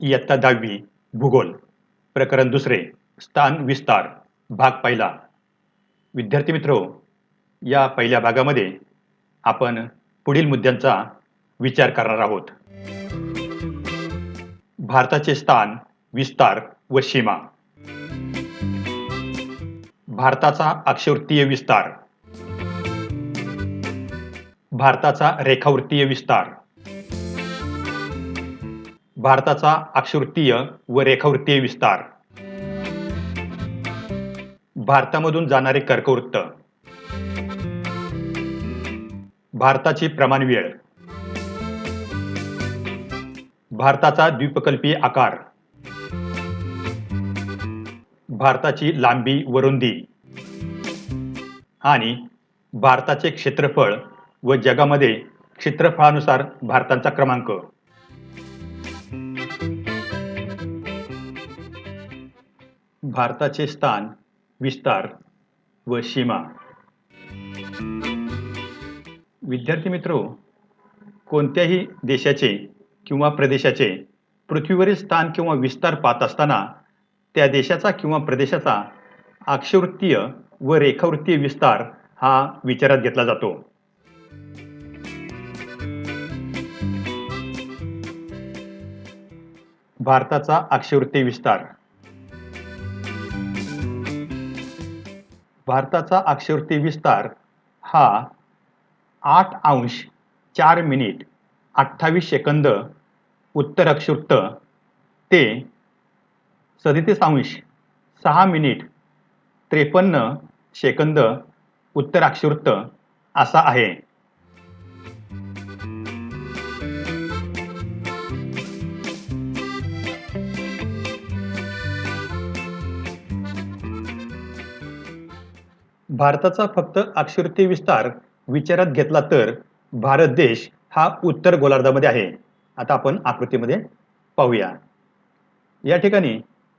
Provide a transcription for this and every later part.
इयत्ता दहावी भूगोल प्रकरण दुसरे स्थान विस्तार भाग पहिला. विद्यार्थी मित्रो या पहिल्या भागामध्ये आपण पुढील मुद्द्यांचा विचार करणार आहोत. भारताचे स्थान विस्तार व सीमा. भारताचा अक्षवृत्तीय विस्तार. भारताचा रेखावृत्तीय विस्तार. भारताचा अक्षवृत्तीय व रेखावृत्तीय विस्तार. भारतामधून जाणारे कर्कवृत्त. भारताची प्रमाण वेळ भारताचा द्वीपकल्पीय आकार. भारताची लांबी व रुंदी आणि भारताचे क्षेत्रफळ व जगामध्ये क्षेत्रफळानुसार भारताचा क्रमांक. भारताचे स्थान विस्तार व सीमा. विद्यार्थी मित्रो कोणत्याही देशाचे किंवा प्रदेशाचे पृथ्वीवरील स्थान किंवा विस्तार पाहत असताना त्या देशाचा किंवा प्रदेशाचा अक्षवृत्तीय व रेखावृत्तीय विस्तार हा विचारात घेतला जातो. भारताचा अक्षवृत्तीय विस्तार. भारताचा अक्षवृत्तीय विस्तार हा आठ अंश चार मिनिट अठ्ठावीस सेकंद उत्तर अक्षवृत्त ते सदतीस अंश सहा मिनिट त्रेपन्न सेकंद उत्तर अक्षवृत्त असा आहे. भारताचा फक्त अक्षवृत्तीय विस्तार विचारात घेतला तर भारत देश हा उत्तर गोलार्धामध्ये आहे. आता आपण आकृतीमध्ये पाहूया. या ठिकाणी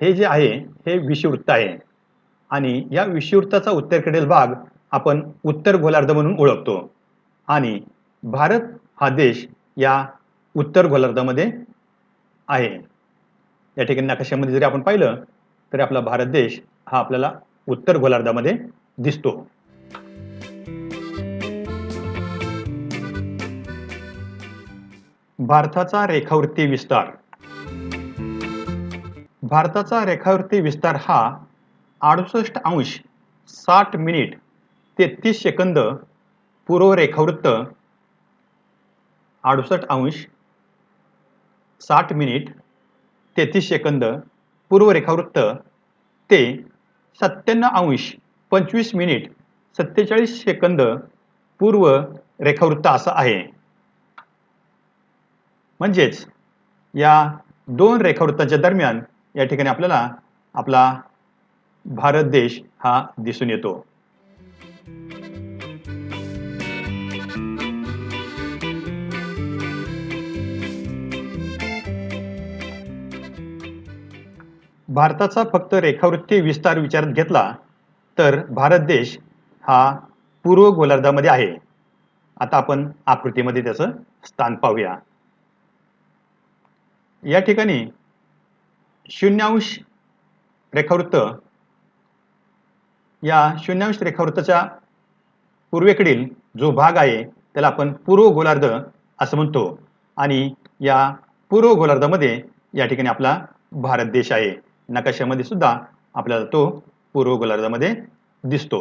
हे जे आहे हे विषुवृत्त आहे. आणि या विषुवृत्ताचा उत्तरेकडील भाग आपण उत्तर गोलार्ध म्हणून ओळखतो. आणि भारत हा देश या उत्तर गोलार्धामध्ये आहे. या ठिकाणी नकाशामध्ये जरी आपण पाहिलं तरी आपला भारत देश हा आपल्याला उत्तर गोलार्धामध्ये दिसतो. भारताचा रेखावृत्ती विस्तार. भारताचा रेखावृत्ती विस्तार हा अडुसष्ट अंश साठ मिनिट तेहतीस सेकंद पूर्व रेखावृत्त अडुसष्ट अंश साठ मिनिट तेहतीस सेकंद पूर्व रेखावृत्त ते सत्त्याण्णव अंश पंचवीस मिनिट सत्तेचाळीस सेकंद पूर्व रेखावृत्त असा आहे. म्हणजेच या दोन रेखावृत्ताच्या दरम्यान या ठिकाणी आपल्याला आपला भारत देश हा दिसून येतो. भारताचा फक्त रेखावृत्ती विस्तार विचारात घेतला तर भारत देश हा पूर्व गोलार्धामध्ये आहे. आता आपण आकृतीमध्ये त्याचं स्थान पाहूया. या ठिकाणी शून्यांश रेखावृत्त या शून्यांश रेखावृत्ताच्या पूर्वेकडील जो भाग आहे त्याला आपण पूर्व गोलार्ध असं म्हणतो. आणि या पूर्व गोलार्धामध्ये या ठिकाणी आपला भारत देश आहे. नकाशामध्ये सुद्धा आपल्याला तो पूर्व गोलार्धामध्ये दिसतो.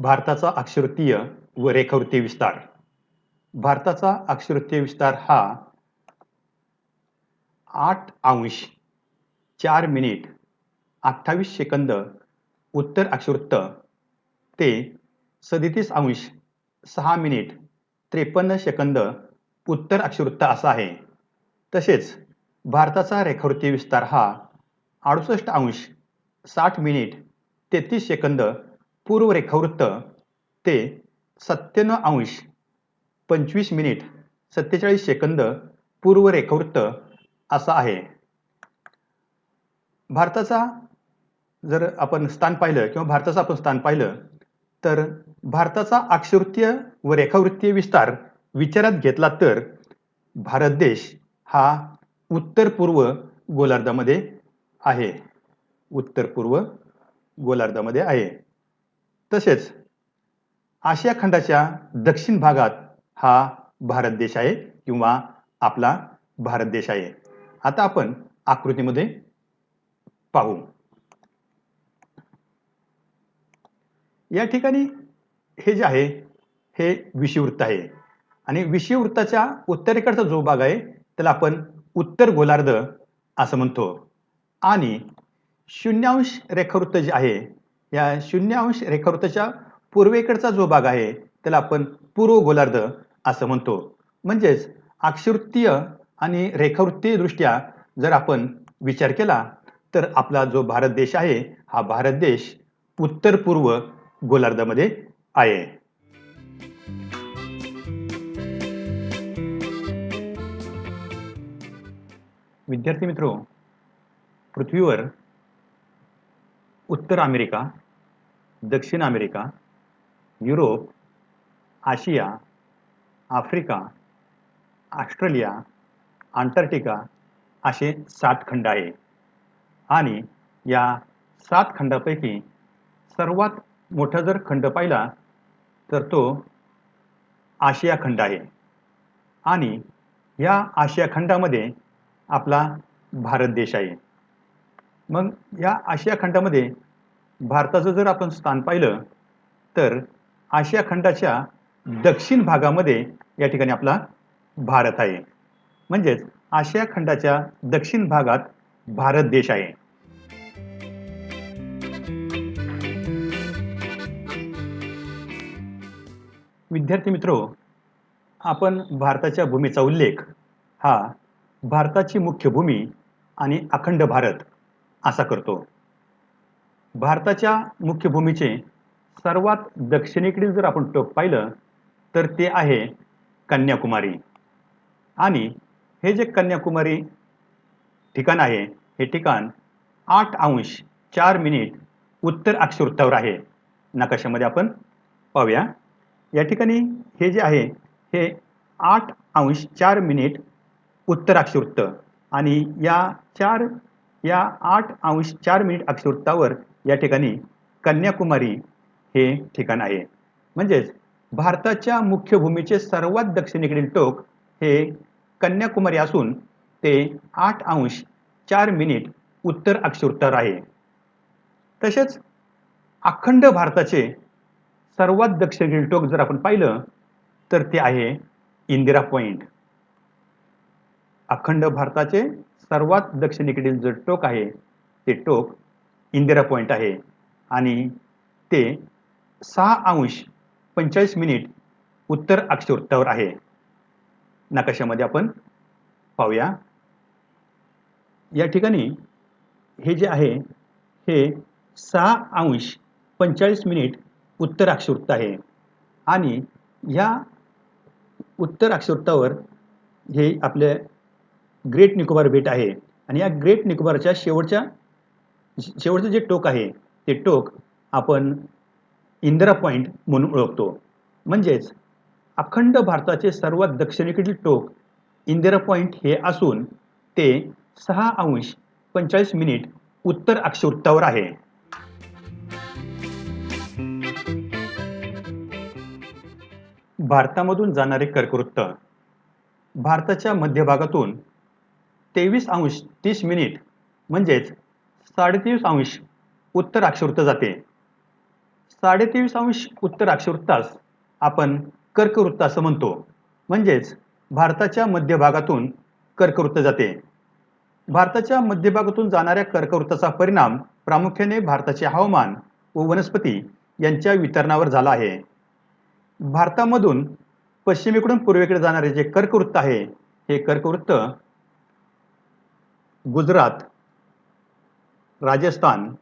भारताचा अक्षवृत्तीय व रेखावृत्तीय विस्तार. भारताचा अक्षवृत्तीय विस्तार हा आठ अंश चार मिनिट अठ्ठावीस सेकंद उत्तर अक्षवृत्त ते सदतीस अंश सहा मिनिट त्रेपन्न सेकंद उत्तर अक्षवृत्त असा आहे. तसेच भारताचा रेखावृत्ती विस्तार हा अडुसष्ट अंश साठ मिनिट तेहतीस सेकंद पूर्व रेखावृत्त ते सत्त्याण्णव अंश पंचवीस मिनिट सत्तेचाळीस सेकंद पूर्व रेखावृत्त असा आहे. भारताचा जर आपण स्थान पाहिलं किंवा भारताचं आपण स्थान पाहिलं तर भारताचा अक्षवृत्तीय व रेखावृत्तीय विस्तार विचारात घेतला तर भारत देश हा उत्तर पूर्व गोलार्धामध्ये आहे. उत्तर पूर्व गोलार्धामध्ये आहे. तसेच आशिया खंडाच्या दक्षिण भागात हा भारत देश आहे किंवा आपला भारत देश आहे. आता आपण आकृतीमध्ये पाहू. या ठिकाणी हे जे आहे हे विषुववृत्त आहे. आणि विषुववृत्ताच्या उत्तरेकडचा जो भाग आहे त्याला आपण उत्तर गोलार्ध असं म्हणतो. आणि शून्यांश रेखावृत्त जे आहे या शून्यांश रेखावृत्ताच्या पूर्वेकडचा जो भाग आहे त्याला आपण पूर्व गोलार्ध असं म्हणतो. म्हणजेच अक्षवृत्तीय आणि रेखावृत्तीय दृष्ट्या जर आपण विचार केला तर आपला जो भारत देश आहे हा भारत देश उत्तर पूर्व गोलार्धामध्ये आहे. विद्यार्थी मित्रो पृथ्वीवर उत्तर अमेरिका दक्षिण America Europe Asia Africa Australia Antarctica असे सात खंड आहे. आणि या सात खंडापैकी सर्वात मोठा जर खंड पाहिला तर तो आशिया खंड आहे. आणि या आशिया खंडामध्ये आपला भारत देश आहे. मग या आशिया खंडामध्ये भारताचं जर आपण स्थान पाहिलं तर आशिया खंडाच्या दक्षिण भागामध्ये या ठिकाणी आपला भारत आहे. म्हणजेच आशिया खंडाच्या दक्षिण भागात भारत देश आहे. विद्यार्थी मित्रो आपण भारताच्या भूमीचा उल्लेख हा भारताची मुख्य भूमी आणि अखंड भारत असा करतो. भारताच्या मुख्य भूमीचे सर्वात दक्षिणेकडील जर आपण टोक पाहिलं तर ते आहे कन्याकुमारी. आणि हे जे कन्याकुमारी ठिकाण आहे हे ठिकाण आठ अंश चार मिनिट उत्तर अक्षवृत्तावर आहे. नकाशामध्ये आपण पाहूया. या ठिकाणी हे जे आहे हे आठ अंश चार मिनिट उत्तर अक्षवृत्त आणि या चार या आठ अंश चार मिनिट अक्षवृत्तावर या ठिकाणी कन्याकुमारी हे ठिकाण आहे. म्हणजेच भारताच्या मुख्य भूमीचे सर्वात दक्षिणेकडील टोक हे कन्याकुमारी असून ते आठ अंश चार मिनिट उत्तर अक्षवृत्तावर आहे. तसेच अखंड भारताचे सर्वात दक्षिणेकडील टोक जर आपण पाहिलं तर ते आहे इंदिरा पॉईंट अखंड भारताचे सर्वात दक्षिणेकडील जे टोक आहे ते टोक इंदिरा पॉइंट आहे. आणि ते सहा अंश पंचेचाळीस मिनिट उत्तर अक्षवृत्तावर आहे. नकाशामध्ये आपण पाहूया. या ठिकाणी हे जे आहे हे सहा अंश पंचेचाळीस मिनिट उत्तर अक्षवृत्त आहे. आणि या उत्तर अक्षवृत्तावर हे आपले ग्रेट निकोबार बेट आहे. आणि या ग्रेट निकोबारच्या शेवटच्या शेवटचं जे टोक आहे ते टोक आपण इंदिरा पॉईंट म्हणून ओळखतो. म्हणजेच अखंड भारताचे सर्वात दक्षिणेकडील टोक इंदिरा पॉईंट हे असून ते सहा अंश पंचेचाळीस मिनिट उत्तर अक्षवृत्तावर आहे. भारतामधून जाणारे कर्कवृत्त भारताच्या मध्यभागातून तेवीस अंश तीस मिनिट म्हणजेच साडेतेवीस अंश उत्तर अक्षवृत्त जाते. साडेतेवीस अंश उत्तर अक्षवृत्तास आपण कर्कवृत्त असं म्हणतो. म्हणजेच भारताच्या मध्यभागातून कर्कवृत्त जाते. भारताच्या मध्यभागातून जाणाऱ्या कर्कवृत्ताचा परिणाम प्रामुख्याने भारताचे हवामान व वनस्पती यांच्या वितरणावर झाला आहे. भारतामधून पश्चिमेकडून पूर्वेकडे जाणारे जे कर्कवृत्त आहे हे कर्कवृत्त गुजरात राजस्थान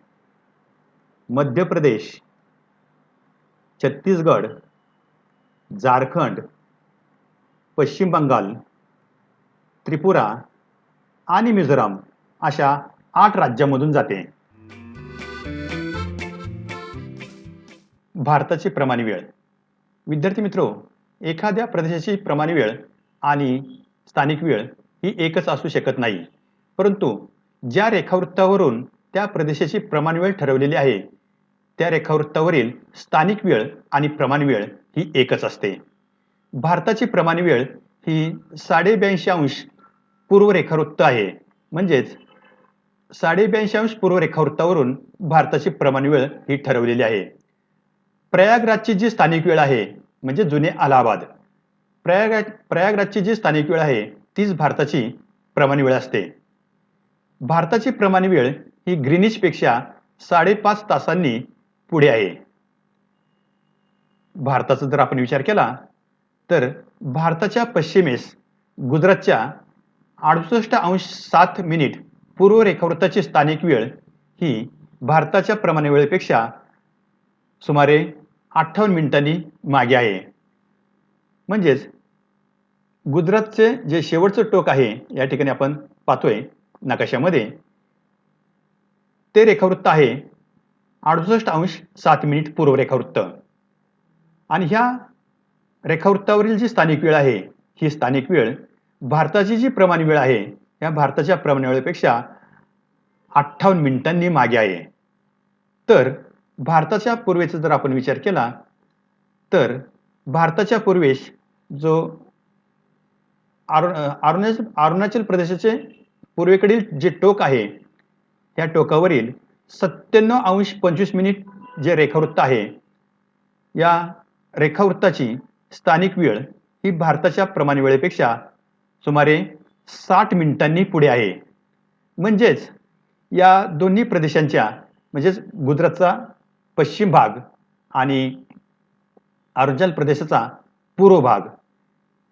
मध्य प्रदेश छत्तीसगड झारखंड पश्चिम बंगाल त्रिपुरा आणि मिझोराम अशा आठ राज्यांमधून जाते. भारताची प्रमाणी वेळ. विद्यार्थी मित्रो एखाद्या प्रदेशाची प्रमाणी वेळ आणि स्थानिक वेळ ही एकच असू शकत नाही. परंतु ज्या रेखावृत्तावरून त्या प्रदेशाची प्रमाण वेळ ठरवलेली आहे त्या रेखावृत्तावरील स्थानिक वेळ आणि प्रमाण वेळ ही एकच असते. भारताची प्रमाण वेळ ही साडेब्याऐंशी अंश पूर्व रेखावृत्त आहे. म्हणजेच साडेब्याऐंशी अंश पूर्व रेखावृत्तावरून भारताची प्रमाण वेळ ही ठरवलेली आहे. प्रयागराजची जी स्थानिक वेळ आहे म्हणजे जुने अलाहाबाद. प्रयागराज प्रयागराजची जी स्थानिक वेळ आहे तीच भारताची प्रमाण वेळ असते. भारताची प्रमाण वेळ ही ग्रीनिशपेक्षा साडेपाच तासांनी पुढे आहे. भारताचा जर आपण विचार केला तर भारताच्या पश्चिमेस गुजरातच्या अडुसष्ट अंश सात मिनिट पूर्व रेखावृत्ताची स्थानिक वेळ ही भारताच्या प्रमाण वेळेपेक्षा सुमारे अठ्ठावन्न मिनिटांनी मागे आहे. म्हणजेच गुजरातचे जे शेवटचं टोक आहे या ठिकाणी आपण पाहतोय नकाशामध्ये ते रेखावृत्त आहे. अडुसष्ट अंश सात मिनिट पूर्व रेखावृत्त. आणि ह्या रेखावृत्तावरील जी स्थानिक वेळ आहे ही स्थानिक वेळ भारताची जी प्रमाण वेळ आहे या भारताच्या प्रमाण वेळेपेक्षा अठ्ठावन्न मिनिटांनी मागे आहे. तर भारताच्या पूर्वेचा जर आपण विचार केला तर भारताच्या पूर्वेश जो अरु अरुणाचल अरुणाचल प्रदेशाचे पूर्वेकडील जे टोक आहे त्या टोकावरील सत्त्याण्णव अंश पंचवीस मिनिट जे रेखावृत्त आहे या रेखावृत्ताची स्थानिक वेळ ही भारताच्या प्रमाण वेळेपेक्षा सुमारे साठ मिनिटांनी पुढे आहे. म्हणजेच या दोन्ही प्रदेशांच्या म्हणजेच गुजरातचा पश्चिम भाग आणि अरुणाचल प्रदेशाचा पूर्व भाग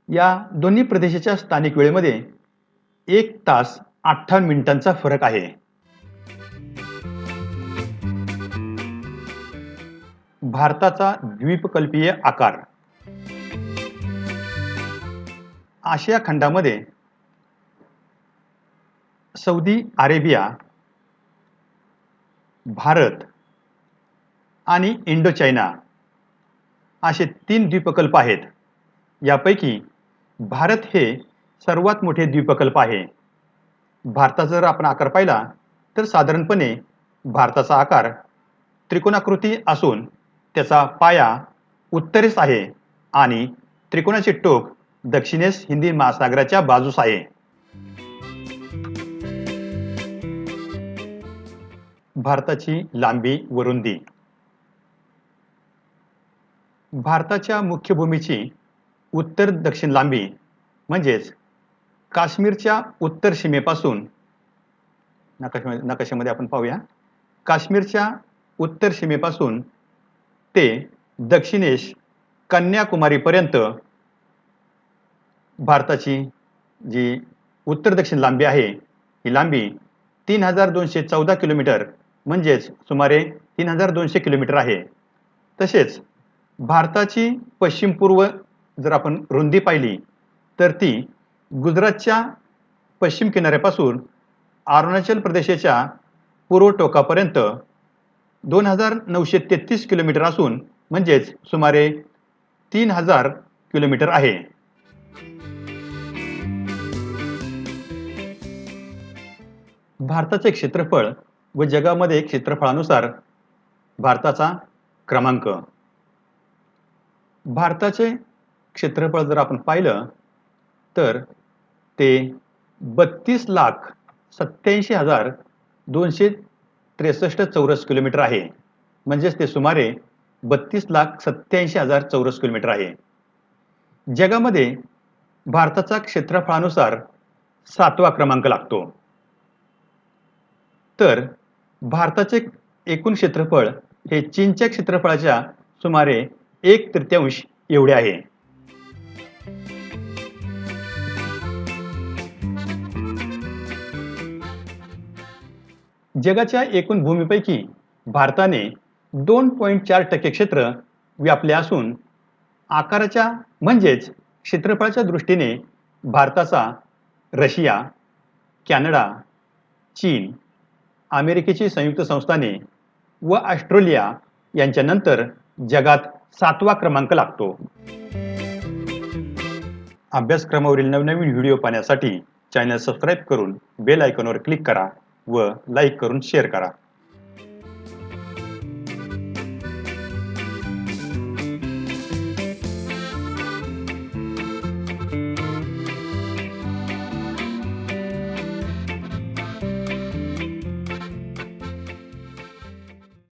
या दोन्ही प्रदेशाच्या स्थानिक वेळेमध्ये एक तास अठ्ठावन्न मिनिटांचा फरक आहे. भारताचा द्वीपकल्पीय आकार. आशिया खंडामध्ये सौदी अरेबिया भारत आणि इंडो चायना असे तीन द्वीपकल्प आहेत. यापैकी भारत हे सर्वात मोठे द्वीपकल्प आहे. भारताचा जर आपण आकार पाहिला तर साधारणपणे भारताचा आकार त्रिकोणाकृती असून त्याचा पाया उत्तरेस आहे आणि त्रिकोणाचे टोक दक्षिणेस हिंदी महासागराच्या बाजूस आहे. भारताची लांबी व रुंदी भारताच्या मुख्य भूमीची उत्तर दक्षिण लांबी म्हणजेच काश्मीरच्या उत्तर सीमेपासून नकाशामध्ये नकाशामध्ये आपण पाहूया. काश्मीरच्या उत्तर सीमेपासून ते दक्षिणेश कन्याकुमारीपर्यंत भारताची जी उत्तर दक्षिण लांबी आहे ही लांबी तीन हजार दोनशे चौदा किलोमीटर म्हणजेच सुमारे तीन हजार दोनशे किलोमीटर आहे. तसेच भारताची पश्चिम पूर्व जर आपण रुंदी पाहिली तर ती गुजरातच्या पश्चिम किनाऱ्यापासून अरुणाचल प्रदेशाच्या पूर्व टोकापर्यंत दोन हजार नऊशे तेहतीस किलोमीटर असून म्हणजेच सुमारे तीन हजार किलोमीटर आहे. भारताचे क्षेत्रफळ व जगामध्ये क्षेत्रफळानुसार भारताचा क्रमांक. भारताचे क्षेत्रफळ जर आपण पाहिलं तर ते बत्तीस लाख सत्याऐंशी हजार दोनशे त्रेसष्ट चौरस किलोमीटर आहे. म्हणजेच ते सुमारे बत्तीस लाख सत्याऐंशी हजार चौरस किलोमीटर आहे. जगामध्ये भारताचा क्षेत्रफळानुसार सातवा क्रमांक लागतो. तर भारताचे एकूण क्षेत्रफळ हे चीनच्या क्षेत्रफळाच्या सुमारे एक तृतीयांश एवढे आहे. जगाच्या एकूण भूमीपैकी भारताने दोन पॉईंट चार टक्के क्षेत्र व्यापले असून आकाराच्या म्हणजेच क्षेत्रफळाच्या दृष्टीने भारताचा रशिया कॅनडा चीन अमेरिकेची संयुक्त संस्थाने व ऑस्ट्रेलिया यांच्यानंतर जगात सातवा क्रमांक लागतो. अभ्यासक्रमावरील नवनवीन व्हिडिओ पाहण्यासाठी चॅनल सबस्क्राईब करून बेल आयकॉनवर क्लिक करा. व लाईक करून शेअर करा.